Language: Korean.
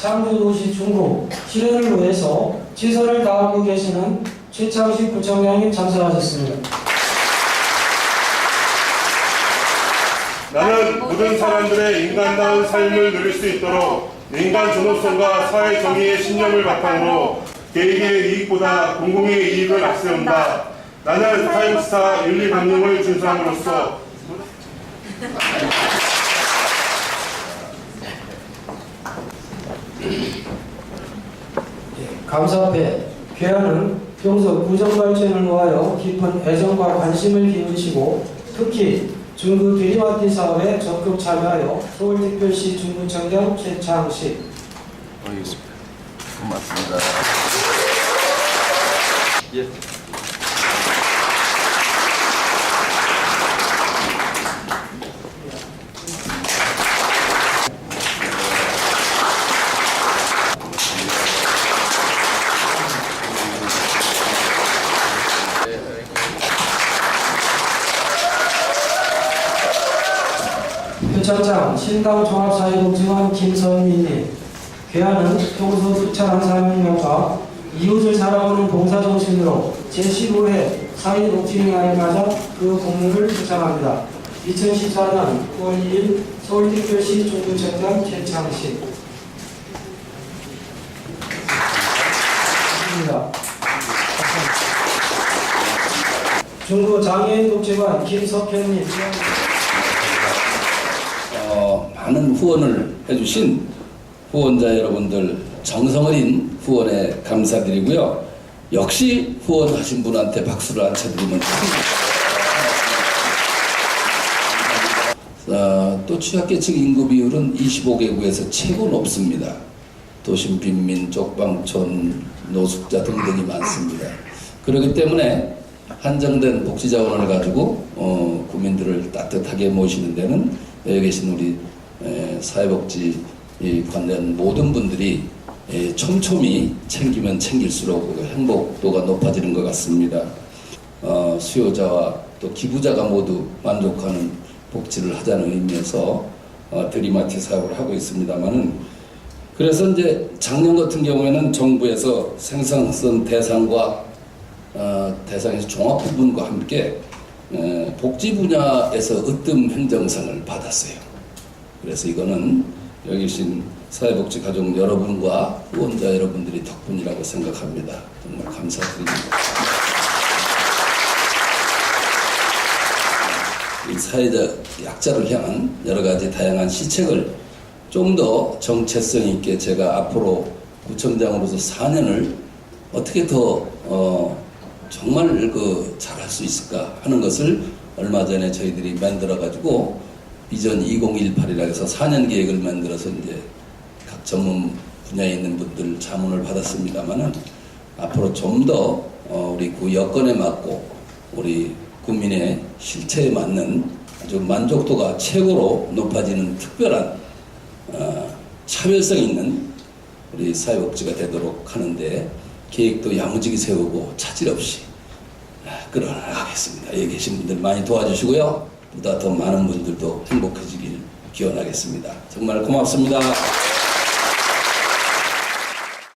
창조도시 중구 실현을 위해서 지선을 다하고 계시는 최창식 부총장님 참석하셨습니다. 나는 모든 사람들의 인간다운 삶을 누릴 수 있도록 인간 존엄성과 사회 정의의 신념을 바탕으로 개인의 이익보다 공공의 이익을 앞세운다. 나는 타임스타 윤리 강령을 준수함으로써 감사패 괴한은 평소 구정발전을 위하여 깊은 애정과 관심을 기울이시고 특히 중구 대리마티 사업에 적극 참여하여 서울특별시 중구청장 최창식 알겠습니다. 고맙습니다. 예. 표창장 신당 종합사회복지관 김선미님 괴한은 평소 사명감과 이웃을 사랑하는 봉사정신으로 제15회 사회복지행을 맞아 그 공로를 표창합니다. 2014년 9월 2일 서울특별시 중구청장 최창식 입니다. 중구 장애인 복지관 김석현님 어, 많은 후원을 해주신 후원자 여러분들 정성어린 후원에 감사드리고요. 역시 후원하신 분한테 박수를 안 쳐드리면 어, 또 취약계층 인구 비율은 25개구에서 최고 높습니다. 도심 빈민, 쪽방촌, 노숙자 등등이 많습니다. 그렇기 때문에 한정된 복지 자원을 가지고 어, 국민들을 따뜻하게 모시는 데는 여기 계신 우리 에, 사회복지 이 관련 모든 분들이 에, 촘촘히 챙기면 챙길수록 그 행복도가 높아지는 것 같습니다. 어, 수요자와 또 기부자가 모두 만족하는 복지를 하자는 의미에서 어, 드리마티 사업을 하고 있습니다만은 그래서 이제 작년 같은 경우에는 정부에서 생산성 대상과 어, 대상에서 종합 부분과 함께 에, 복지 분야에서 으뜸 행정상을 받았어요. 그래서 이거는 여기 계신 사회복지 가족 여러분과 후원자 여러분들이 덕분이라고 생각합니다. 정말 감사드립니다. 이 사회적 약자를 향한 여러 가지 다양한 시책을 좀 더 정체성 있게 제가 앞으로 구청장으로서 4년을 어떻게 더 어, 정말 그 잘할 수 있을까 하는 것을 얼마 전에 저희들이 만들어 가지고 비전 2018이라 해서 4년 계획을 만들어서 이제 각 전문 분야에 있는 분들 자문을 받았습니다만은 앞으로 좀더 어, 우리 구 여건에 맞고 우리 국민의 실체에 맞는 아주 만족도가 최고로 높아지는 특별한 어, 차별성 있는 우리 사회복지가 되도록 하는데 계획도 야무지게 세우고 차질 없이 아, 끌어나가겠습니다. 여기 계신 분들 많이 도와주시고요. 보다 더 많은 분들도 행복해지길 기원하겠습니다. 정말 고맙습니다.